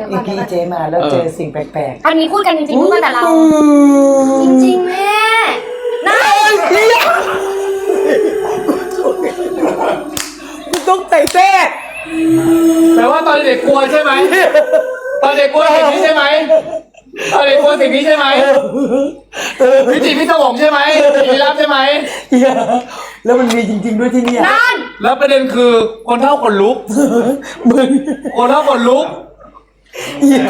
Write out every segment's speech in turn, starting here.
ดี๋ยวก่อีอนพีเดี๋ยวก่อนเจมาแล้วเจอสิ่งแปลกอันนี้พูดกันจริงๆพูดกันแต่เรา จริงๆแม่น่าๆกูต้องไต่เต้แปลว่าตอนเด็กกลัวใช่ไหม ตอนเด็กกลัวสิ่งนี้ใช่ไหม ตอนเด็กกลัวสิ่งนี้ใช่ไหมพิจิตรพิศวงใช่ไหมผีรับใช่ไหม เหี้ยแล้วมันมีจริง ๆด้วยที่เนี่ย นั่น แล้วประเด็นคือคนเท่าคนลุก มึง คนเท่าคนลุก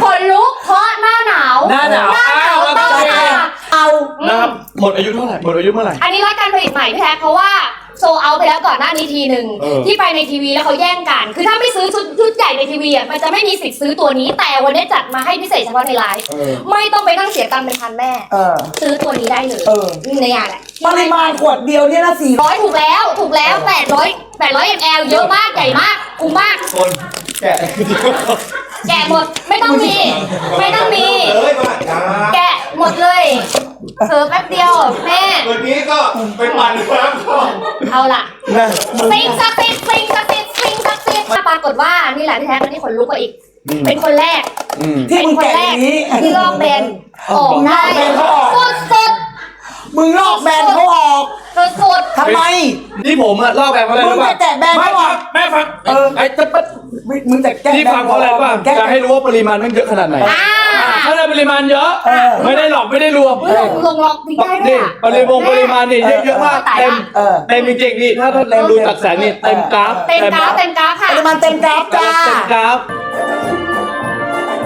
ขนลุกเพราะหน้าหนาวหน้าหนาวหน้าหนาวอ้าวต้องโอเค มาเอานะครับหมดอายุเท่าไหร่หมดอายุเมื่อไหร่ อันนี้รักการผลิตใหม่พี่แท็กเพราะว่าโซเอาไปแล้วก่อนหน้านี้ทีหนึ่งเออ ที่ไปในทีวีแล้วเขาแย่งกัน คือถ้าไม่ซื้อชุดชุดใหญ่ในทีวีอะมันจะไม่มีสิทธิ์ซื้อตัวนี้ แต่วันนี้จัดมาให้พิเศษเฉพาะในไลฟ์ไม่ต้องไปนั่งเสียตังค์เป็นพันแม่ เออ ซื้อตัวนี้ได้เลยเออนี่ในงานแหละปริมาณขวดเดียวเนี่ยนะสี่ร้อยร้อยถูกแล้วถูกแล้วแปดร้อยแปดร้อยมลเยอะมากใหญ่มากคุ้มมากคน แกะแกะหมดไม่ต้องมี ไม่ต้องมี เอ้ยมาจ้าแกะหมดเลยเผลอแป๊บเดียวแม่เมื่อกี้ก็ไปปั่นน้ำก่อนเอาล่ะนะซิงศักดิ์สิทธิ์ซิงศักดิ์สิทธิ์ซิงศักดิ์สิทธิ์ปรากฏว่านี่แหละพี่แท็กอันนี้ขนลุกกว่าอีก เป็นคนแรกอืมที่เป็นมึงคนแกะแรอกย่างนี้ ที่ลอกแบนออกได้ลอกแบนเขาออกสุดสุด มึงลอกแบรนด์เขาออกสุดสุดทำไม นี่ผมอะเล่าแบบอะไรมึงรู้ไปป่ะแตะแบรนด์ไม่เขาอฟัองกแม่ฟังเออไอ้จะปั๊บมึงมึงแต่แก้ที่ฟังเพราะอะไรรู้ป่ะแก้จะให้รู้ว่าปริมาณมันเยอะขนาดไหนอ่าถ้าได้ปริมาณเยอะเออไม่ได้หลอกไม่ได้รวมอุ๊ยลงลงลองทิ้งได้ด้วนี่ยอะ ปริมาณปริมาณนี่เยอะๆมากตายละ เต็มเออเต็มจริงๆนี่ถ้าถ้าเราดูจากแสงนี่เต็มกราฟเต็มกราฟเต็มกราฟค่ะ ปริมาณเต็มกราฟจ้า เต็มกราฟ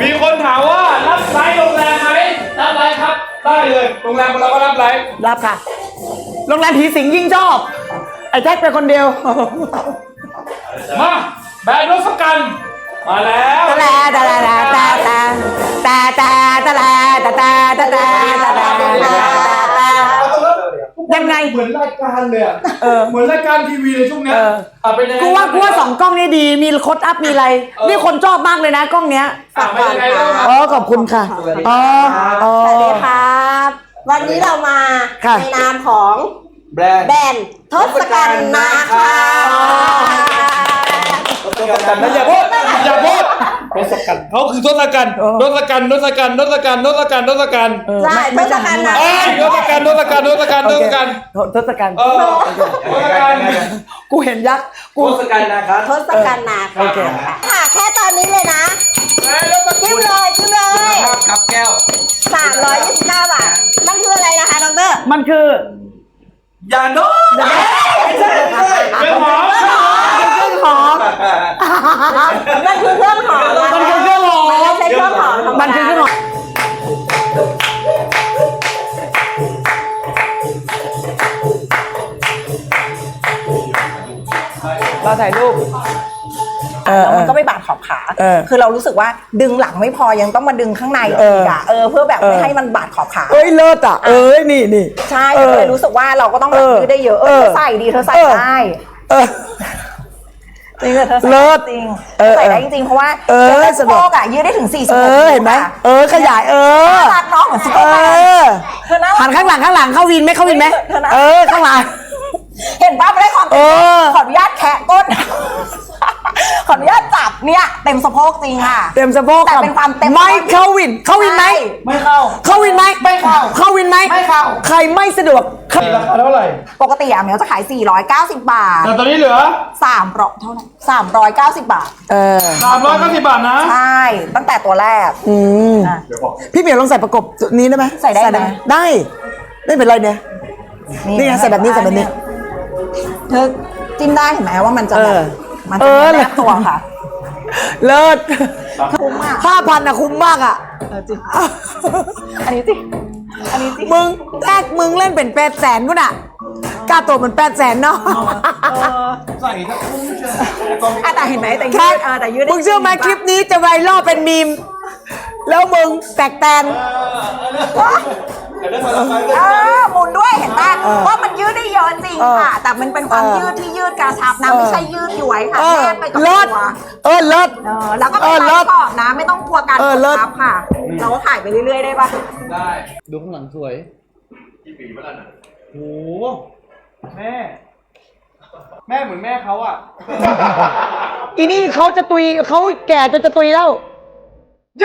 มีคนถามว่ารับไลฟ์โรงแรมไหมรับไลฟ์ครับ ได้เลยโรงแรมเราก็รับไลฟ์รับค่ะ โรงแรมผีสิงยิ่งชอบ ไอ้แท็กไปคนเดียว มาแบรนด์นกสกันมาแล้วตะแลตะแลตะตะตะตะตะตะแลตะตะตะตะตะตะตะยังไงเหมือนรายการเลยอะเออเหมือนรายการทีวีในช่วงเนี้ยเอออะเป็นยังไงกูว่ากูว่าสองกล้องนี้ดี มีโคดอัพมีอะไร นี่คนชอบมากเลยนะกล้องเนี้ยอะเป็นยังไงเล่ามาอ๋อขอบคุณค่ะอ๋ออ๋อ สวัสดีครับ วันนี้ เรามาค่ะ ในนามของแบรนด์แบรนด์ทศกัณฐ์นาคากันนะอย่าพูดอย่าพูดทศกัณฐ์เขาคือทศกัณฐ์ทศกัณฐ์ทศกัณฐ์ทศกัณฐ์ทศกัณฐ์ทศกัณฐ์เออใช่ไม่ทศกัณฐ์นาเอ้คายทศกัณฐ์ทศกัณฐ์ทศกัณฐ์ทศกัณฐ์ทศกัณฐ์เออทศกัณฐ์ กูเห็นยักษ์กูทศกัณฐ์นะครับ ทศกัณฐ์นาโอคาเค ค่ะ แค่ตอนนี้เลยนะแล้วก็จิ้มเลยจิ้มเลยภาพกับแก้ว 329บาทมันคืออะไรนะคะดรมันคืออย่าโน้ไม่ใช่ไม่ใช่เป็นหอมเครื่องหอม มันคือเครื่องหอมะะมันคือเครื่องหอม มันไม่ใช่เครื่องหอมธรรมันคือเครื่องหอม ถ่ายรูปเออแล้วมันก็ไม่บาดขอบขา เออคือเรารู้สึกว่าดึงหลังไม่พอยังต้องมาดึงข้างในเออีอกอะเออเพื่อแบบเออไม่ให้มันบาดขอบขา เอ้ยเลิศอะเอ้ยนี่นี่ ใช่เออก็เลยรู้สึกว่าเราก็ต้องแบบเออยืดได้เยอะเออเออเธอใส่ดีเธอใส่เออ ได้เออ จริงๆเธอใส่เลิได้ศจริงเออใส่ได้จริงๆเพราะว่าเออเธสะดวกโพกอะยืดได้ถึง46เออเห็นไหมค่ะเออขยายเออน่ารักเน้องเหมือนซุปเปเออร์แมนอเธอน่ารักหันข้างหลังข้างหลังเข้าวินไหมเข้าวินไหมเธอนะ เออข้างหลัง เห็นป้าไม่ได้ความเออ ขออนุญาตแคะก้น ขออนุญาตจับเนี่ยเต็มสะโพกจริงค่ะ เต็มสะโพกแต่เป็นความเต็มไม่เข้าวิน เข้าวินไหมใช่ไม่เข้า เข้าวินไหมไม่เข้า เข้าวินไหมไม่เข้า ใครไม่สะดวกเข้าราคาเท่าไหร่ ปกติอะเหมียวจะขาย 490 บาท แต่ตอนนี้เหลือ300เท่าไหร่390 บาท เออสามร้อยเก้าสิบบาทนะ ใช่ ตั้งแต่ตัวแรก อืมอะพี่เหมียวลองใส่ประกบตัวนี้ได้ไหมใส่ได้ไหมได้ ไม่เป็นไรเนี่ย นี่ไงใส่แบบนี้ใส่แบบนี้ เธอจิ้มได้เห็นไหมว่ามันจะเอแบอบมันเอจะอแนบตัวค่ะเลิศคุ้มมากห้าพันอะคุ้มมากอะอันนี้จริงอันนี้จริงมึงแรกมึงเล่นเป็นแปดแสนกูน่ะกล้าตัวเหมือนแปดแสนเนาะใส่ทั้งคู่เชียวอะแต่เห็นไหมแต่ยืแค่ดเออแต่ยืดได้มึงเชื่อไหมจริคลิปนี้จะไวรัลเป็นมีม แล้วมึงแตกแตน เออหมุนด้วยเห็นป่ะเออว่ามันยืดได้เยอะ จริงเออค่ะ แต่มันเป็นความเออยืดที่ยืดกระชับนะเออไม่ใช่ยืดย้วยค่ะเออแนบไปกับเลิศตัวเออเลิศเออแล้วก็เอไม่อเลิต้อศงขอบนะไม่ต้องกลัวการเออกดเลิศทับค่ะ เราก็ขายไปเรื่อยๆได้ปะได้ดูข้างหลังสวยกี่ปีเมื่อกันโอ้โหแม่ แม่เหมือนแม่เขาอะอีนี่เขาจะตุยเขาแก่จนจะตุยแล้วเย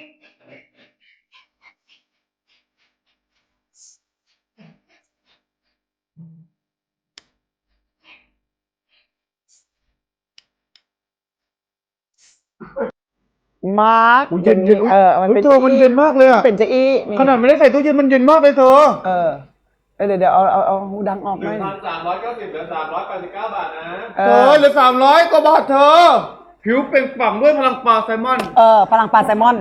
มาร์คเย็นเย็นเออมันเป็นเธอมันเย็นมากเลยอะเป็นจะอี้นี่ขนาดไม่ได้ใส่ตู้เย็นมันเย็นมากเลยเธอเออเออเดี๋ยวเดี๋ยวเอาเอาเอาหูดังออกหหน่นึ่องยพันสามร้อยเก้าสิบเหลือสามร้อยแปดสิบเก้าบาทนะเอเธออเหลือสามร้อยกว่าบาทเธอ ผิวเป็นฝั่งด้วยพลังปลาแซลมอน เออพลังปลาแซลมอน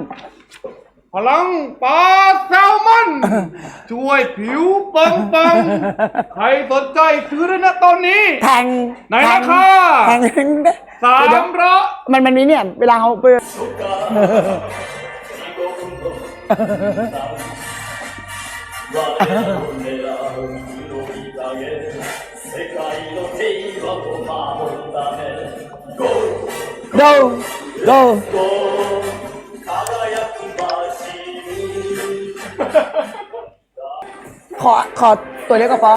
พลังปลาแซลมอน ช่วยผิวปังปังใครสนใจซื้อได้นะตอนนี้ แทงไหนราคาแทงแทงสามร้อยมันมันมีเนี่ย เวลาเขาไปโดโด ขอขอตัวเล็กก็พอ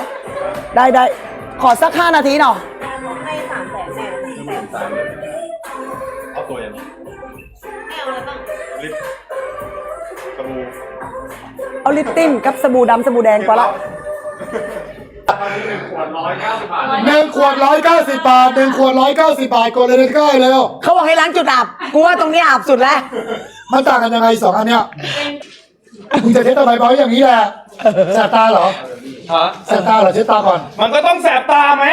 ได้ได้ขอสักห้านาทีหน่อยให้สามแสนแน่เอาตัวอย่างนี้ลิปกระบูเอาลิปติ้นกับสบู่ดำสบู่แดงพอละตอนนี้หนึ่งขวดร้อยเก้าสิบบาทหนึ่งขวดร้อยเก้าสิบบาทหนึ่งขวดร้อยเก้าสิบบาทกดเลยใกล้ๆเลยเขาบอกให้ล้างจุดอับกูว่าตรงนี้อับสุดแล้วมันต่างกันยังไงสองอันเนี้ย มึงจะเช็ดทำไมเบาอย่างนี้แหละแสบตาเหรอฮะแสบตาเหรอเช็ดตาก่อน มันก็ต้องแสบตาไหม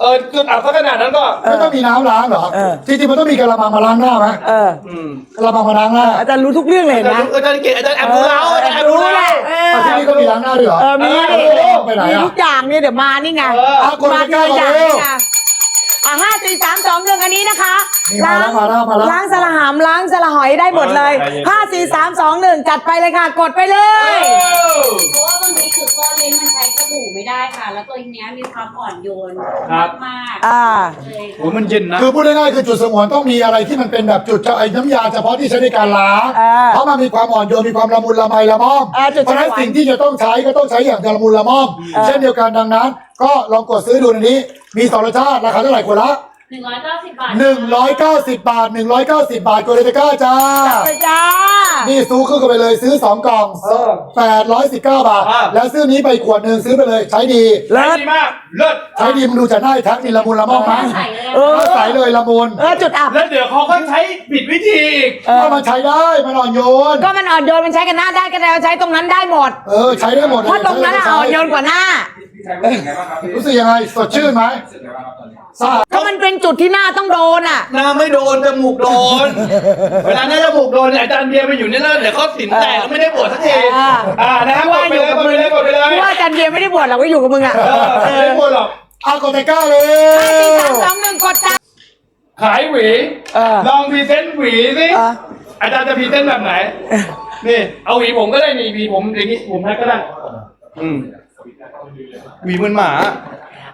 เออจุดอับสักขนาดนั้นก็ ไม่ต้องมีน้ำล้างเหรอ เออ จริงๆมันต้องมีกระมังมาล้างหน้าไหมเออ อืมกระมังมาล้างหน้าอาจารย์รู้ทุกเรื่องเลยเห็นไหมอาจารย์เกศอาจารย์แอบดูเราอาจารย์แอบดูเรา เอเอาที่นี่ก็มีล้างหน้าด้วยเหรอเออมีเอดิอไปไหนมีอะ ทุกอย่างเนี่ยเดี๋ยวมานี่ไงเออ อะกดมาใกล้ๆก่อนอย่างเร็ว นี่ไง อะห้าสี่สามสองหนึ่งอันนี้นะคะนี่มาแล้วมาแล้วมาแล้ว ล้างสละหามล้างสละหอยได้หมดเลยห้าสี่สามสองหนึ่งจัดไปเลยค่ะ กดไปเลย เพราะว่าบางทีคือก้อนเลนส์มันใช้สบู่ไม่ได้ค่ะ แล้วตัวเนี้ยมีความอ่อนโยนครับ มากอ่า ๆเลยโอ้มันเย็นนะ คือพูดง่ายๆคือจุดสงวนต้องมีอะไรที่มันเป็นแบบจุดไอ้น้ำยาเฉพาะที่ใช้ในการล้างเออเพราะมันมีความอ่อนโยนมีความละมุนละไมละม่อมเออจุดเพราะฉะนั้นสงวนสิ่งที่จะต้องใช้ก็ต้องใช้อย่างละมุนละม่อมเช่นเดียวกันดังนั้น ก็ลองกดซื้อดูในนี้ มีสองรสชาติราคาเท่าไหร่คนละ หนึ่งร้อยเก้าสิบบาท190 บาท 190 บาทกดเลยตะกร้าจ้า ไปจ้า นี่ซื้อขึ้นกันไปเลยซื้อ 2 กล่อง819 บาท ครับ แล้วซื้อนี้ไปขวดหนึ่งซื้อไปเลยใช้ดี เลิใช้ศดีมากเลิศใช้ดีมึงดูจากหน้าไอ้แท็กนี่ละมุนละม่อมไหมใส่เลยเออ ใส่เลยละมุนเออจุดอับ แล้วเดี๋ยวเขาก็ใช้ผิดวิธีอีก เออ ก็มันใช้ได้มันอ่อนโยน ก็มันอ่อนโยนมันใช้กันหน้าได้ก็แล้วใช้ตรงนั้นได้หมด เออใช้ได้หมดเลยเพราะตรงนั้นอะอ่อนโยนกว่าหน้ารู้สึกยังไงสดชื่นไหมสะอาดก็มันเป็นจุดที่หน้าต้องโดนอะ หน้าไม่โดนจมูกโดน เวลาหน้าจมูกโดนเนี่ยอาจารย์เบียร์ไปอยู่เนี่ยนะเดี๋ยวเขาสินแตกก็ไม่ได้บวชสักทีอ่า อ่านะครับกดไปเลยกดไปเลยกดไปเลยกูว่าอาจารย์เบียร์ไม่ได้บวชหรอกก็อยู่กับมึงอะเออไม่ได้บวชหรอกเอากดตะกร้าเลยห้าสี่สามสองหนึ่งกดจ้าขายหวี เออ ลองพรีเซนต์หวีสิเอออาจารย์จะพรีเซนต์แบบไหน นี่ เอาหวีผมก็ได้นี่หวีผมอย่างนี้ผมแพ็คก็ได้ อืม หวีเหมือนหมา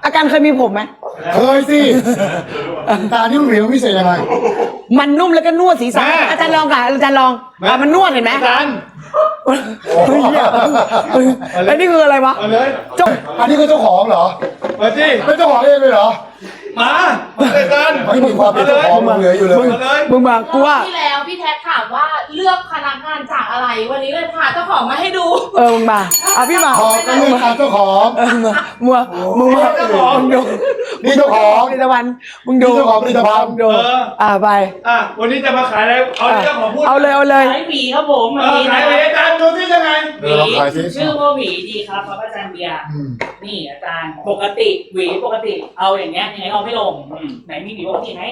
อาการเคยมีผมไหม เคยสิตานี่มันเหวียงพิเศษยังไง มันนุ่มแล้วก็นวดศีรษะแม่ อาจารย์ลองค่ะอาจารย์ลองอะมันนวดเห็นไหมอาจารย์เฮ้ยเหี้ยเฮ้ยไอ้นี่คืออะไรวะเอาเลยจงอันนี้ก็เจ้าของเหรอ มาสิเป็นเจ้าของเองเลยเหรอ มามาเลยอาจารย์ไม่มีความเป็นเจ้าของมึงเหลืออยู่เลย มาเลยมึงมากูว่า ที่แล้วพี่แท็กถามว่าเลือกพนักงานจากอะไร วันนี้เลยพาเจ้าของมาให้ดูเออมึงมาอะพี่มาพอก็เลือกตามเจ้าของ เออมึงมึงมามึงมามึงดู นี่เจ้าของผลิตภัณฑ์มึงดูนี่เจ้าของผลิตภัณฑ์มึงดูเออ อะไปอะวันนี้จะมาขายอะไร เอาที่เจ้าของพูดเอาเลยเอาเลย ขายหวีครับผมเออขายอะไรอาจารย์ดูที่ยังไง เออลองขายสิ ชื่อว่าหวีดีครับครับอาจารย์เบียร์ อืม นี่อาจารย์ปกติหวีปกติ เอาอย่างเงี้ยยังไงเอาไม่ลงอืมไหนมีหวีปกติไหม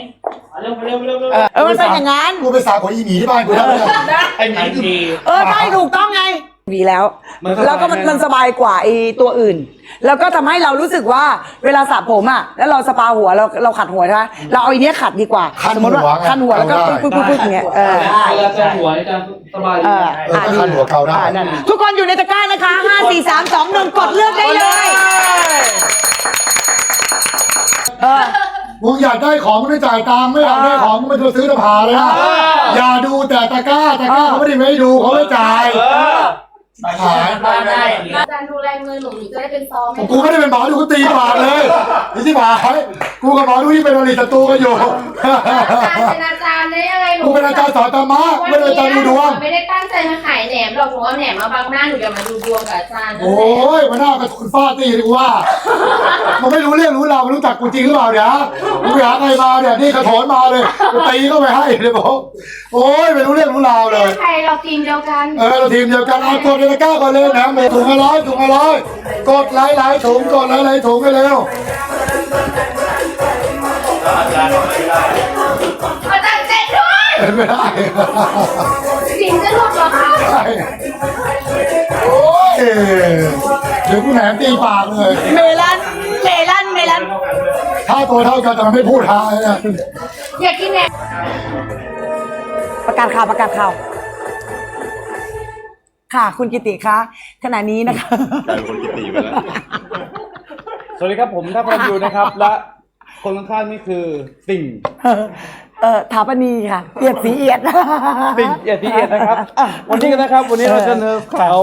เอาเร็วเร็วเร็วเร็วเออเออมันเป็นอย่างนั้น กูไปสาของอีหมีที่บ้านกูได้ไหมเนี่ยไอ้หมี ทันคือทีเออใช่ถูกต้องไง ดีแล้วมันสบายแล้วก็มันไหมมันสบายกว่าไอตัวอื่น แล้วก็ทำให้เรารู้สึกว่าเวลาสระผมอะแล้วเราสปาหัวเราเราขัดหัวใช่ไหมเราเอาอันเนี้ยขัดดีกว่าคันสมมติว่าหัวไงคันหัวแล้วก็เอาได้ปึ๊บปึ๊บปึ๊บอย่างเงี้ยเออ เวลาจะหัวอาจารย์สบายเออเออก็คันหัวเกาได้ อะนั่นทุกคนอยู่ในตะกร้านะคะห้าสี่สามสองหนึ่งกดเลือกได้เลย เออ มึงอยากได้ของมึงไม่จ่ายตังค์ไม่อยากได้ของมึงไม่ต้องซื้อตะพาเลยนะอย่าดูแต่ตะกร้าตะกร้าเขาไม่ได้ไม่ให้ดูเขาไม่จ่าย เออขายบ้านได้อย่างเงี้ยอาจารย์ดูแลเงินหนูหนูจะได้เป็นซองให้กูไม่ได้เป็นหมอดูกูตีปากเลยนี่ที่หมายกูกับหมอดูที่เป็นอริศัตรูกันอยู่ อาจารย์เป็นอาจารย์ารย์ได้ยังไงหนูกูเป็นอาจารย์สอนธรรมะไม่ได้อาจารย์ดูดวง ไม่ได้ตั้งใจมาขายแหนมหรอกหนูเอาแหนมมาบังหน้าหนูจะมาดูดวงกับอาจารย์นั่นโอ้แหละยมาหน้ากระสุนฟาดตีดีกว่า มันไม่รู้เรื่องรู้ราวมันรู้จักกูจริงหรือเปล่าเดี๋ยวกูไปหาใครมาเนี่ยนี่กระโถนมาเลยกูตีเข้าไปให้เลยบอกโอ้ยไม่รู้เรื่องรู้ราวเลย ใครเราทีมเดียวกันเออเราทีมเดียวกันเอากดในตะกร้าก่อนเลยนะหมูถุงละร้อยถุงละร้อยกดหลายหลายๆถุงกดหลายหลายๆถุงไปเร็วอาจารย์เจ็ดด้วย ไม่ได้สิงจะหลุดเหรอคะไม่ได้โอ้ยเดี๋ยวกูแหนมตีปากเลย เมลันเมลันเมลันถ้าตัวเท่ากันแต่มันไม่พูดทางเลยนะอยากกินแหนมประกาศข่าวประกาศข่าว ค่ะคุณกิติคะขณะนี้นะคะสวัสดีครับผมท่าพันยูนะครับ และคนข้างๆนี่คือติ่ง เอ่อถาปนีค่ะเอียดสีเอียด ติ่งเอียดที่เอียดนะครับ วันนี้กันนะครับ วันนี้เราจะเนอข่าว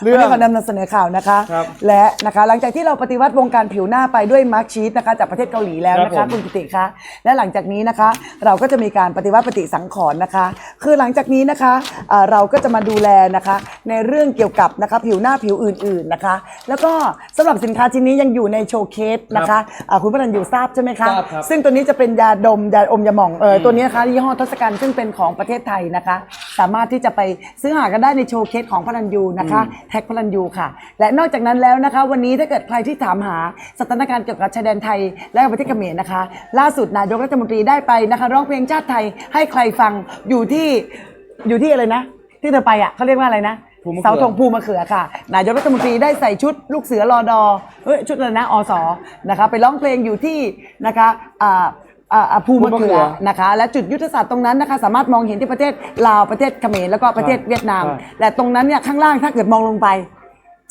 เรื่องวันนี้ขอนำเสนอข่าวนะคะ ครับและนะคะหลังจากที่เราปฏิวัติวงการผิวหน้าไปด้วยมาร์คชีสนะคะจากประเทศเกาหลีแล้วนะครัคะบผม คุณกิติคะและหลังจากนี้นะคะ เราก็จะมีการปฏิวัติปฏิสังขรณ์นะคะ คือหลังจากนี้นะคะเอ่อเราก็จะมาดูแลนะคะ ในเรื่องเกี่ยวกับนะคะผิวหน้าผิวอื่นๆนะคะ แล้วก็สำหรับสินค้าชิ้นนี้ยังอยู่ในโชว์เคสนะคะอ่าคุณพนันอยู่ทราบใช่ไหมคะ ทราบครับ ซึ่งตัวนี้จะเป็นยาดมยาอมยาหม่องเออตัวนี้นะคะยี่ห้อทศกัณฐ์ซึ่งเป็นของประเทศไทยนะคะ สามารถที่จะไปซื้อหากันได้ในโชว์เคสของพนันยูนะคะแท็กพนันยูค่ะ และนอกจากนั้นแล้วนะคะ วันนี้ถ้าเกิดใครที่ถามหาสถานการณ์เกี่ยวกับชายแดนไทยและประเทศเขมรนะคะ ล่าสุดนายกรัฐมนตรีได้ไปนะคะ ร้องเพลงชาติไทยให้ใครฟังอยู่ที่อยู่ที่อะไรนะ ที่เธอไปอะเขาเรียกว่าอะไรนะภูมะเขือเสาธงภูมะเขือค่ะ นายกรัฐมนตรีได้ใส่ชุดลูกเสือรอดอเอ้ยชุดอะไรนะอสนะคะ ไปร้องเพลงอยู่ที่นะคะ อ่าอ่าอ่าภูมะเขือนะคะ และจุดยุทธศาสตร์ตรงนั้นนะคะ สามารถมองเห็นที่ประเทศลาวประเทศเขมรแล้วก็ประเทศเวียดนามและตรงนั้นเนี่ยข้างล่างถ้าเกิดมองลงไป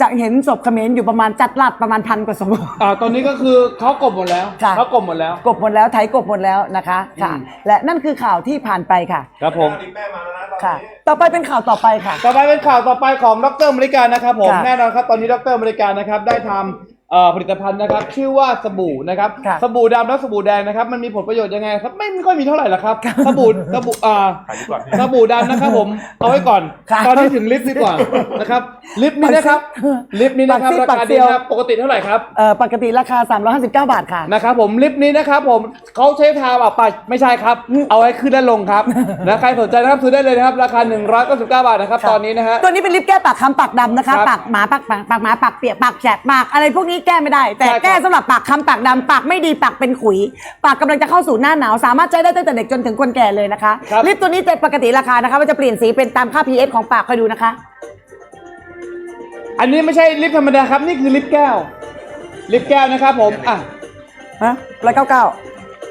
จะเห็นศพเขมรอยู่ประมาณจัดลัดประมาณพันกว่าศพ อ่าตอนนี้ก็คือเขากบหมดแล้วค่ะ เขากบหมดแล้ว กบหมดแล้วไถกบหมดแล้วนะคะค่ะ อืม และนั่นคือข่าวที่ผ่านไปค่ะครับผม ค่ะ ต่อไปเป็นข่าวต่อไปค่ะ ต่อไปเป็นข่าวต่อไปของดรอเมริกานะครับผมค่ะแน่นอนครับตอนนี้ดรอเมริกานะครับได้ทำ เอ่อผลิตภัณฑ์นะครับชื่อว่าสบู่นะครับค่ะสบู่ดำและสบู่แดงนะครับมันมีผลประโยชน์ยังไงครับไม่ไม่ค่อยมีเท่าไหร่หรอกครับสบู่สบู่อ่าสบู่ดำนะครับผมเอาไว้ก่อน ค่ะ ตอนนี้ถึงลิฟต์ดีกว่านะครับลิฟต์นี้นะครับลิฟต์นี้นะครับปากซีดราปากคาเซีดียว นะครับปกติเท่าไหร่ครับ เอ่อปกติราคา 359 บาทค่ะ นะครับผมลิฟต์นี้นะครับผมเขาใช้ทาแบบปัดไม่ใช่ครับ เอาไว้ขึ้นและลงครับนะใครสนใจนะครับซื้อได้เลยนะครับ ราคา 199 บาทนะครับครับตอนนี้นะฮะ ตัวนี้เป็นลิปแก้ปากคำปากดำนะคะ ครับ ปากหมาปากปากปากหมาปากเปียกปากแฉะปากอะไรพวกนี้แก้ไม่ได้ แต่ใช่ครับ แก้สำหรับปากคำปากดำปากไม่ดีปากเป็นขุย ปากกำลังจะเข้าสู่หน้าหนาว สามารถใช้ได้ตั้งแต่เด็กจนถึงคนแก่เลยนะคะครับลิปตัวนี้จะปกติราคานะคะมันจะเปลี่ยนสีเป็นตามค่า pH ของปากคอยดูนะคะ อันนี้ไม่ใช่ลิฟต์ธรรมดาครับ นี่คือลิฟต์แก้ว ลิฟต์แก้วนะครับผม อะ ฮะร้อยเก้าเก้า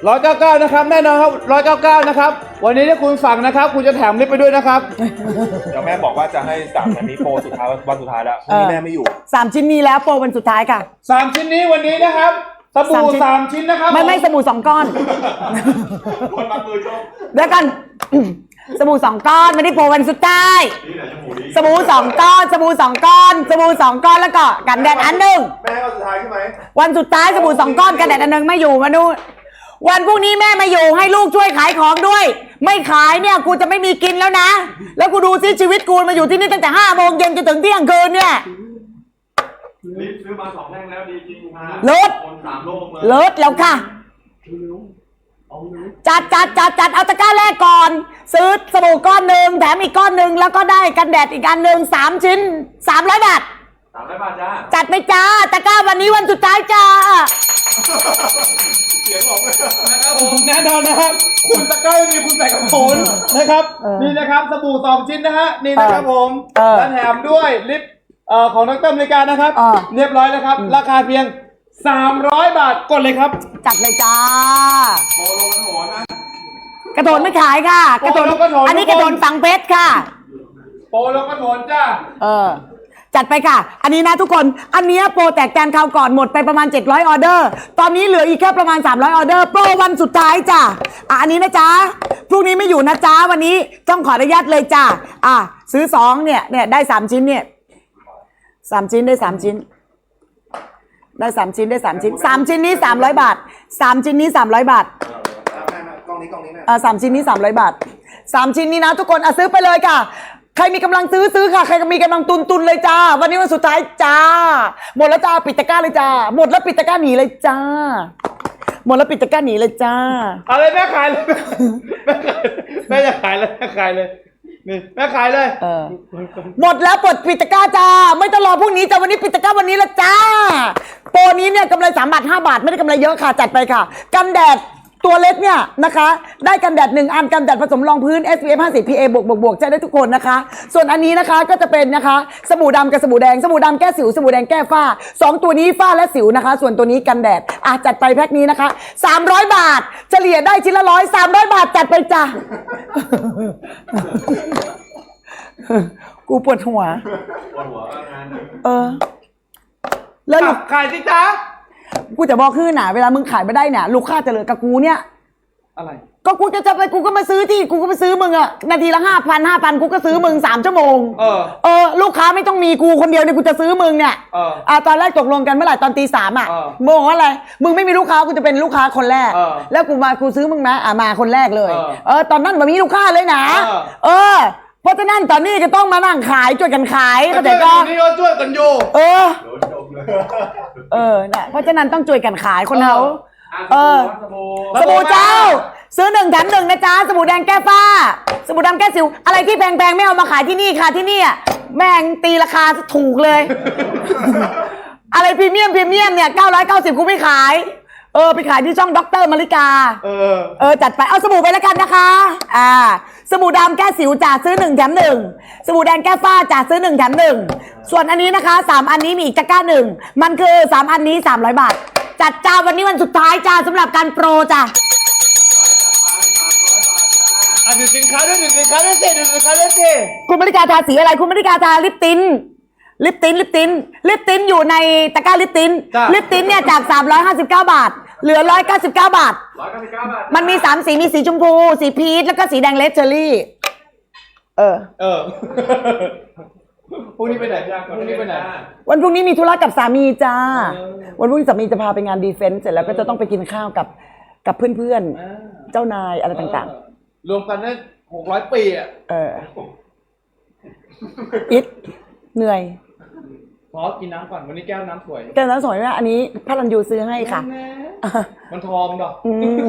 ร้อยเก้าเก้านะครับ แน่นอนครับร้อยเก้าเก้านะครับ วันนี้ถ้าคุณสั่งนะครับ คุณจะแถมลิฟต์ไปด้วยนะครับ เดี๋ยวแม่บอกว่าจะให้สามอันนี้โปรสุดท้ายวันสุดท้ายแล้วพรุ่งนี้แม่ไม่อยู่ สามชิ้นนี้แล้วโปรวันสุดท้ายค่ะ สามชิ้นนี้วันนี้นะครับสบู่สาสามมชิ้ชิ้นนนะครับไม่ไม่ผสบู่สองก้อน คนบางมือชอบเดี๋ยวกัน สบู่สองก้อนไม่ได้โปรวันสุดท้ายสบู่สองก้อนสบู่สองก้อนสบู่สองก้อนแล้วก็กันแดดอันหนึ่งแม่ให้วันสุดท้ายใช่ไหมวันสุดท้ายสบู่สองก้อนกันแดดอันหนึ่งไม่อยู่มาดู วันพรุ่งนี้แม่มาอยู่ให้ลูกช่วยขายของด้วย ไม่ขายเนี่ยกูจะไม่มีกินแล้วนะ แล้วกูดูซิชีวิตกูมาอยู่ที่นี่ตั้งแต่ห้าโมงเย็นจนถึงเที่ยงคืนเนี่ยรีบซื้อมาสองแท่งแล้วดีจริงค่ะลดคนสามโลกเลยเลิศแล้วค่ะ จัดจัดจัดจัดเอาตะกร้าแรกก่อน ซื้อสบู่ก้อนหนึ่งแถมอีกก้อนหนึ่งแล้วก็ได้กันแดดอีกอันหนึ่งสามชิ้นสามร้อยบาทสามร้อยบาทจ้าจัดไปจ้าตะกร้าวันนี้วันสุดท้ายจ้าเสียงบอกเลยนะครับผมแน่นอนนะครับ คุณตะกร้ามีคุณใส่กับผลนะครับเออนี่นะครับสบู่สองชิ้นนะฮะ นี่นะครับผมเออและแถมด้วยลิปเอ่อของดรอเมริกานะครับเออเรียบร้อยแล้วครับ ราคาเพียง 300 บาทกดเลยครับ จัดเลยจ้าโปรโลมันโหนนะกระโดนไม่ขายค่ะ กระโดนโอ้แล้วกระโดนอันนี้กระโดนฝังเพชรค่ะ โปรแล้วก็โถนจ้า เออ จัดไปค่ะ อันนี้นะทุกคน อันนี้โปรแตกแตนคราวก่อนหมดไปประมาณ 700 ออเดอร์ ตอนนี้เหลืออีกแค่ประมาณ 300 ออเดอร์ โปรวันสุดท้ายจ้ะ อะ อันนี้นะจ๊ะ พรุ่งนี้ไม่อยู่นะจ๊ะ วันนี้ต้องขออนุญาตเลยจ้ะ อะ ซื้อ 2 เนี่ย เนี่ย ได้ 3 ชิ้นเนี่ยสามชิ้นได้ 3 ชิ้น ได้ 3 ชิ้นได้ 3 ชิ้น 3 ชิ้นนี้ 300 บาท 3 ชิ้นนี้ 300 บาทแม่แม่กล้องนี้กล้องนี้แม่อ่าสามชิ้นนี้สามร้อยบาทสามชิ้นนี้นะทุกคน อะซื้อไปเลยค่ะ รมีกำลังซื้อซื้อค่ะ ใครมีกำลังตุนตุนเลยจ้า วันนี้วันสุดท้ายจ้า หมดแล้วจ้าปิดตะกร้าเลยจ้า หมดแล้วปิดตะกร้าหนีเลยจ้า หมดแล้วปิดตะกร้าหนีเลยจ้าอะไรแม่ขายเลยแม่ขายแม่จะขายเลยแม่ขายเลยนี่แม่ขายเลยเออ หมดแล้วปลดปิดตะกร้าจ้า ไม่ต้องรอพรุ่งนี้จ้าวันนี้ปิดตะกร้าวันนี้ละจ้า โปรนี้เนี่ยกำไรสามบาทห้าบาทไม่ได้กำไรเยอะค่ะจัดไปค่ะ กันแดด ตัวเล็กเนี่ยนะคะ ได้กันแดดหนึ่งอันกันแดดผสมรองพื้น SPF 50 PA บวกบวกบวกใช้ได้ทุกคนนะคะ ส่วนอันนี้นะคะก็จะเป็นนะคะสบู่ดำกับสบู่แดงสบู่ดำแก้สิวสบู่แดงแก้ฝ้าสองตัวนี้ฝ้าและสิวนะคะ ส่วนตัวนี้กันแดดอะจัดไปแพ็คนี้นะคะ 300 บาท เฉลี่ยได้ชิ้นละร้อย300บาทจัดไปจ้ะกูปวดหัว ปวดหัวงานเออแล้วลูกขายสิจ๊ะ กูจะบอกคือหนาเวลามึงขายไม่ได้เนี่ยลูกค้าจะเหลือกับกูเนี่ย อะไร ก็กูจะจะไปกูก็มาซื้อที่กูก็มาซื้อมึงอะนาทีละห้าพันห้าพันกูก็ซื้อมึงสามชั่วโมงเออ เออลูกค้าไม่ต้องมีกูคนเดียวเนี่ยกูจะซื้อมึงเนี่ยเอออ่าตอนแรกตกลงกันเมื่อไหร่ตอนตีสามอะเออมึงบอกว่าอะไรมึงไม่มีลูกค้ากูจะเป็นลูกค้าคนแรก เออแล้วกูมากูซื้อมึงนะอะมาคนแรกเลย เออ เออตอนนั้นมันมีลูกค้าเลยนะเออ เออ เพราะฉะนั้นตอนนี้ก็ต้องมานั่งขายช่วยกันขายเข้าใจก็นี่ก็ช่วยกันอยู่เออเออนะเพราะฉะนั้นต้องช่วยกันขายคนเขา เออสบู่เจ้า ซื้อหนึ่งแถมหนึ่งนะจ๊ะสบู่แดงแก้ฝ้า สบู่ดำแก้สิว อะไรที่แพงๆไม่เอามาขายที่นี่ค่ะที่นี่อะแม่งตีราคาถูกเลย อะไรพรีเมียมพรีเมียมเนี่ย990กูไม่ขาย เออไปขายที่ช่องด็อกเตอร์มาริกา เออ เออจัดไปเอาสบู่ไปแล้วกันนะคะ อ่า สบู่ดำแก้สิวจ่าซื้อหนึ่งแถมหนึ่งสบู่แดงแก้ฝ้าจ่าซื้อหนึ่งแถมหนึ่งส่วนอันนี้นะคะสามอันนี้มีอีกตะกร้าหนึ่งมันคือสามอันนี้สามร้อยบาท จัดจ้าวันนี้วันสุดท้ายจ้าสำหรับการโปรจ้าอะดูสินค้าด้วยดูสินค้าด้วยสิดูสินค้าด้วยสิคุณมริกาทาสีอะไรคุณมริกาทาลิปติน ลิปตินลิปตินลิปตินอยู่ในตะกร้าลิปตินลิปตินเนี่ยจาก 359 บาท เหลือ 199 บาท ร้อยเก้าสิบเก้าบาทมันมี 3 สีมีสีชมพู สีพีชแล้วก็สีแดงเลดเชอรี่ เออ เออ พรุ่งนี้ไปไหนจ้าพรุ่งนี้ไปไหน วันพรุ่งนี้มีธุระกับสามีจ้า วันพรุ่งนี้สามีจะพาไปงานดีเฟนซ์เสร็จแล้วก็จะต้องไปกินข้าวกับกับเพื่อนๆเจ้านายอะไรต่างๆรวมกันได้หกร้อยปีอะ ๆ เอออิดเหนื่อย ขอกินน้ำก่อนวันนี้แก้วน้ำสวยแกนั้นสวยมากอันนี้พระรันยูซื้อให้ค่ะมันทองดอกอืม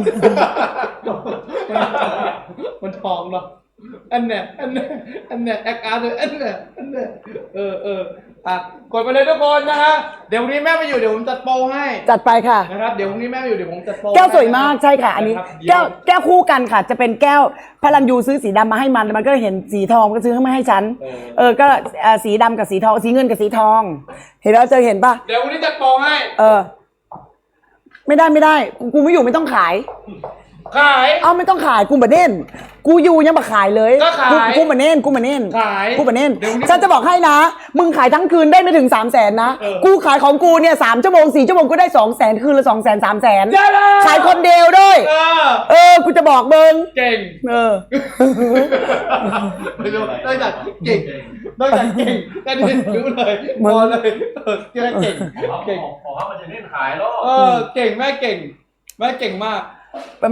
มันทองดอกอันเนี้ยอันเนี้ยอันเนี้ยแอคอาร์ตเลยอันเนี้ยอันเนี้ยเออเออ อะกดไปเลยทุกคนนะฮะเดี๋ยววันนี้แม่มาอยู่เดี๋ยวผมจัดโปรให้จัดไปค่ะ นะครับเดี๋ยววันนี้แม่มาอยู่เดี๋ยวผมจัดโปรแก้วสวยให้มากใช่ค่ะ อันนี้ะครับแก้วแก้วคู่กันค่ะ จะเป็นแก้วพระรันยูซื้อสีดำมาให้มันมันก็เห็นสีทองก็ซื้อมาให้ฉันเออก็เอ่อสีดำกับสีทองสีเงินกับสีทอง เห็นแล้วจะเห็นปะเดี๋ยววันนี้จัดโปรให้ เออ ไม่ได้ไม่ได้กูกูไม่อยู่ไม่ต้องขาย ขาย เอาไม่ต้องขายกูมาเน่น กูอยู่ยังมาขายเลยก็ขายกูกูมาเน่นกูมาเน่นขายกูมาเน่นเดี๋ยวนี้ฉันจะบอกให้นะ มึงขายทั้งคืนได้ไม่ถึงสามแสนนะ เออ กูขายของกูเนี่ยสามชั่วโมงสี่ชั่วโมงกูได้สองแสนคืนละสองแสนสามแสนเดี๋ยวนะขายคนเดียวด้วย เออเออ กูจะบอกมึงเก่งเออ ไม่รู้นอกจากเก่งนอกจากเก่งแค่นี้รู้เลยมึพงอเลยเออแค่เก่งเก่ง ขอว่ามันจะเล่นขายแล้ว เออเก่งแม่เก่ง แม่เก่งมาก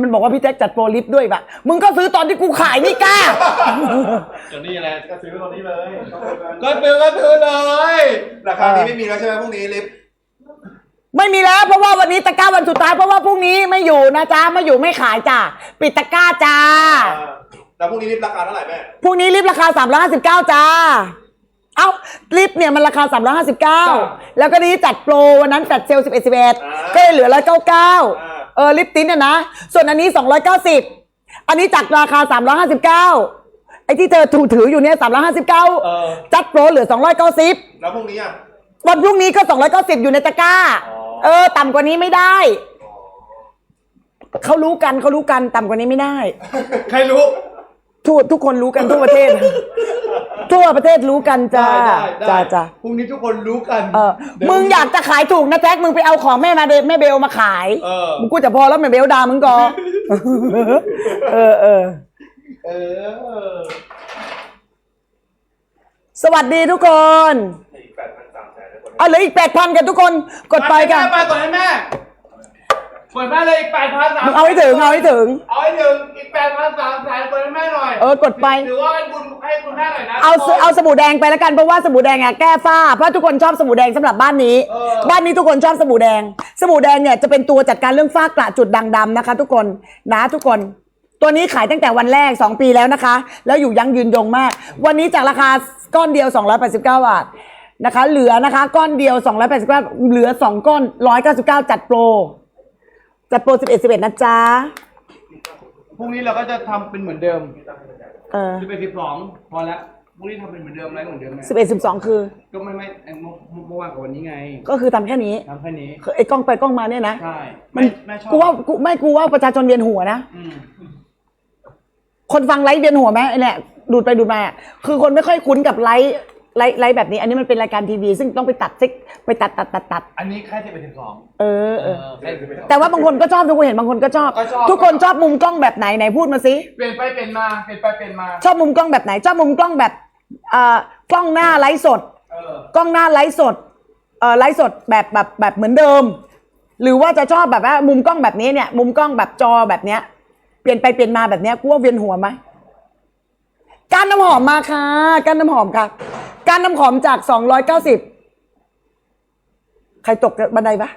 มันบอกว่าพี่แจ็คจัดโปรลิฟต์ด้วยปะมึงก็ซื้อตอนที่กูขายนี่กล้าจนนี่แหละก็ซื้อตอนนี้เลยก็ซื้อก็ซื้อเลยราคานี้ไม่มีแล้วใช่ไหมพรุ่งนี้ลิฟต์ไม่มีแล้วเพราะว่าวันนี้ตะกร้าวันสุดท้ายเพราะว่าพรุ่งนี้ไม่อยู่นะจ๊ะไม่อยู่ไม่ขายจ้ะปิดตะกร้าจ้าอ่าแล้วพรุ่งนี้ลิฟต์ราคาเท่าไหร่แม่พรุ่งนี้ลิฟต์ราคา359จ้าเอ้าลิฟต์เนี่ยมันราคา 359 แล้วก็นี้จัดโปรวันนั้นจัดเซลล์11 11ก็เลยเหลือ199เออลิฟต์ติ้นเนี่ยนะ ส่วนอันนี้ 290 อันนี้จากราคา 359 ไอ้ที่เธอถูถืออยู่เนี่ยเออ359จัดโปรเหลือ 290 แล้วพรุ่งนี้อะ วันพรุ่งนี้ก็ 290 อยู่ในตะกร้า อ๋อ เออ ต่ำกว่านี้ไม่ได้ เขารู้กันเขารู้กันต่ำกว่านี้ไม่ได้ ใครรู้ ทั่วทุกคนรู้กันทั่วประเทศ ทั่วประเทศรู้กันจ้าได้ได้จ้าจ้าพรุ่งนี้ทุกคนรู้กันเออเดี๋วมึงอยากจะขายถูกนะแจ็คมึงไปเอาของแม่มาเดแม่เบลมาขายเออมึงกูจะพอแล้วแม่เบลด่ามึงก่อนเออเออ เออสวัสดีทุกคนอีกแปดพันสามแสนทุกคนเอาเหลืออีกแปดพันกันทุกคนกดไปกันไปก่อนให้แม่ กดแม่เลยอีกแปดพันสามมึงเอาให้ถึงเอาให้ถึง เอาให้ถึงอีกแปดพันสามแสนกดให้แม่หน่อยเออกดไป ถือว่าเป็นบุญให้คุณแม่หน่อยนะ เอาทุกคนเอาสบู่แดงไปแล้วกันเพราะว่าสบู่แดงอะแก้ฝ้าเพราะทุกคนชอบสบู่แดงสำหรับบ้านนี้ เออ บ้านนี้ทุกคนชอบสบู่แดง สบู่แดงเนี่ยจะเป็นตัวจัดการเรื่องฝ้ากระจุดด่างดำนะคะ ทุกคนนะทุกคน ตัวนี้ขายตั้งแต่วันแรก 2 ปีแล้วนะคะ แล้วอยู่ยั้งยืนยงมาก วันนี้จากราคาก้อนเดียว 289 บาทนะคะ เหลือนะคะ ก้อนเดียว 289 เหลือ 2 ก้อน 199 จัดโปร จัดโปร11 11นะจ๊ะ พรุ่งนี้เราก็จะทำเป็นเหมือนเดิมเออสิบเอ็ดสิบสองพอแล้วพรุ่งนี้ทำเป็นเหมือนเดิมอะไรเหมือนเดิมไง11 12คือ ก็ไม่ไม่ไอ้เมื่อเมื่อวานกับวันนี้ไงก็คือทำแค่นี้ ทำแค่นี้ คือไอ้กล้องไปกล้องมาเนี่ยนะ ใช่มันแม่ชอบกูว่ากูไม่กูว่าประชาชนเวียนหัวนะ อืมคนฟังไลฟ์เวียนหัวไหมไอ้เนี่ยดูดไปดูดมาอะคือคนไม่ค่อยคุ้นกับไลฟ์ ไลฟ์ไลฟ์แบบนี้ อันนี้มันเป็นรายการทีวี ซึ่งต้องไปตัดซิกไปตัดตัดตัดตัดอันนี้แค่สิบเอ็ดสิบสองเออเออแค่สิบเอ็ดแต่ว่าบางคนก็ชอบทุกคนเห็นบางคนก็ชอบก็ชอบ ทุกคนชอบมุมกล้องแบบไหนไหนพูดมาสิ เปลี่ยนไปเปลี่ยนมาเปลี่ยนไปเปลี่ยนมาชอบมุมกล้องแบบไหน ชอบมุมกล้องแบบเอ่อกล้องหน้าไลฟ์สด เออกล้องหน้าไลฟ์สดเอ่อไลฟ์สดแบบแบบแบบเหมือนเดิม หรือว่าจะชอบแบบว่ามุมกล้องแบบนี้เนี่ย มุมกล้องแบบจอแบบเนี้ย เปลี่ยนไปเปลี่ยนมาแบบเนี้ยกูว่าเวียนหัวไหมก้านน้ำหอมมาค่ะก้านน้ำหอมค่ะ ก้านน้ำหอมจากสองร้อยเก้าสิบใครตกบันไดปะ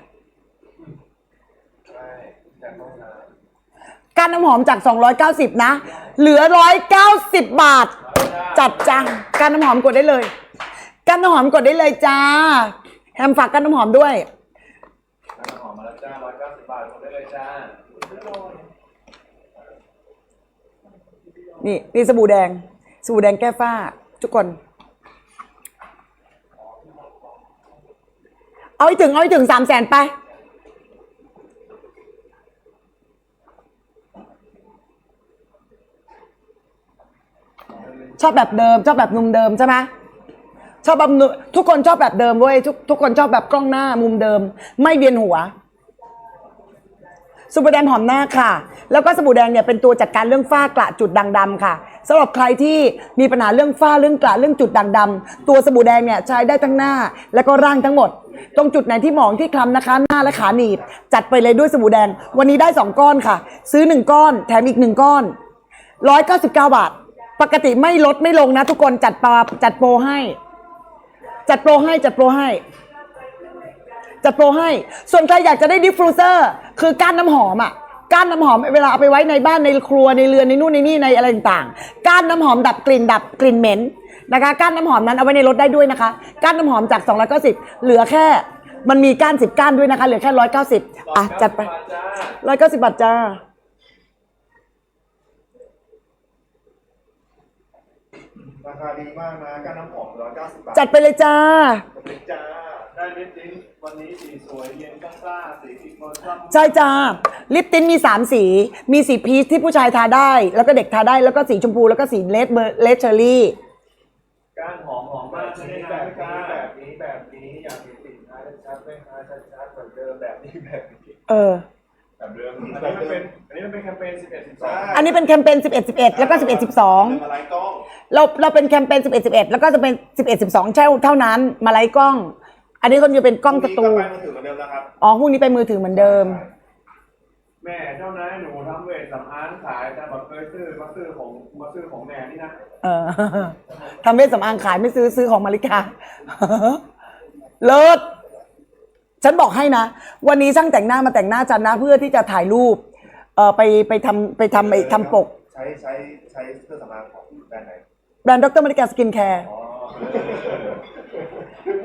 ก้านน้ำหอมจาก 290 นะ เหลือ 190 บาท จัดจังก้านน้ำหอมกดได้เลยก้านน้ำหอมกดได้เลยจ้า แฮมฝากก้านน้ำหอมด้วยหอมมาแล้วจ้าร้อยเก้าสิบบาทหมดได้เลยจ้า นี่นี่สบู่แดง สบู่แดงแก้ฝ้า ทุกคน เอาให้ถึง เอาให้ถึงสามแสนไป ชอบแบบเดิม ชอบแบบมุมเดิมใช่ไหมชอบแบบนุทุกคนชอบแบบเดิมเว้ยทุกทุกคนชอบแบบกล้องหน้ามุมเดิม ไม่เวียนหัวสบู่แดงหอมหน้าค่ะ แล้วก็สบู่แดงเนี่ยเป็นตัวจัดการเรื่องฝ้ากระจุดด่างดำค่ะ สำหรับใครที่มีปัญหาเรื่องฝ้าเรื่องกระเรื่องจุดด่างดำตัวสบู่แดงเนี่ยใช้ได้ทั้งหน้า แล้วก็ร่างทั้งหมด ตรงจุดไหนที่หมองที่คล้ำนะคะ หน้าและขาหนีบ จัดไปเลยด้วยสบู่แดง วันนี้ได้ 2 ก้อนค่ะ ซื้อ 1 ก้อน แถมอีก 1 ก้อน 199 บาท ปกติไม่ลดไม่ลงนะ ทุกคนจัดปาจัดโปรให้ จัดโปรให้จัดโปรให้จัดโปรให้ ส่วนใครอยากจะได้ดิฟฟูเซอร์ คือก้านน้ำหอมอะ ก้านน้ำหอมเวลาเอาไปไว้ในบ้านในครัวในเรือนในนู่นในนี่ในอะไรต่างๆ ก้านน้ำหอมดับกลิ่นดับกลิ่นเหม็นนะคะ ก้านน้ำหอมนั้นเอาไว้ในรถได้ด้วยนะคะ ก้านน้ำหอมจาก290เหลือแค่มันมีก้าน10ก้านด้วยนะคะเหลือแค่190อะจัดไป190บาทจ้าราคาดีมากนะก้านน้ำหอมร้อยเก้าสิบบาทจัดไปเลยจ้าจ้า ได้ลิปติ้งวันนี้สีสวยเย็นกล้าๆสีสีโมนซัมใช่จ้าลิปตินมี 3 สี มีสีพีชที่ผู้ชายทาได้ แล้วก็เด็กทาได้แล้วก็สีชมพูแล้วก็สีเลดเบอร์เลดเชอรี่ ก้านหอมหอมมากใช่ไหมแบบนี้แบบนี้แบบนี้อยากเห็นสินค้าชัดๆไหมคะชัดๆเหมือนเดิมแบบนี้แบบนี้เออ แบบเดิมอันนี้มันเป็นอันนี้มันเป็นแคมเปญ11 12อันนี้เป็นแคมเปญ11 11 แล้วก็ 11มา12ไลฟ์กล้องเราเราเป็นแคมเปญ11 11 แล้วก็จะเป็น 11 12เท่าเท่านั้นมาไลฟ์กล้อง อันนี้คนจะเป็นกล้องประตู พรุ่งนี้ก็ไปมือถือเหมือนเดิมนะครับ อ๋อพรุ่งนี้ไปมือถือเหมือนเดิม แม่เจ้านายหนูทำเวทสำอางขายแต่แบบเคยซื้อมาซื้อของมาซื้อของแม่นี่นะเออทำเวชสำอางขายไม่ซื้อซื้อของมาริกา เลิศฉันบอกให้นะ วันนี้ช่างแต่งหน้ามาแต่งหน้าจันนะเพื่อที่จะถ่ายรูป เออไปไปทำไปทำไอ้ทำปก ใช้ใช้ใช้เครื่องสำอางของแบรนด์ไหนแบรนด์ดรมาริกาสกินแคร์ อ๋อถึง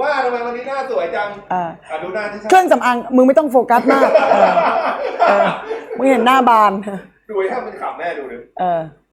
ว่าทำไมวันนี้หน้าสวยจังอ่าอะดูหน้าที่ชัดเครื่องสำอางมึงไม่ต้องโฟกัสมากเออเออมึงเห็นหน้าบาน ดูให้มันขำแม่ดูดิ เออ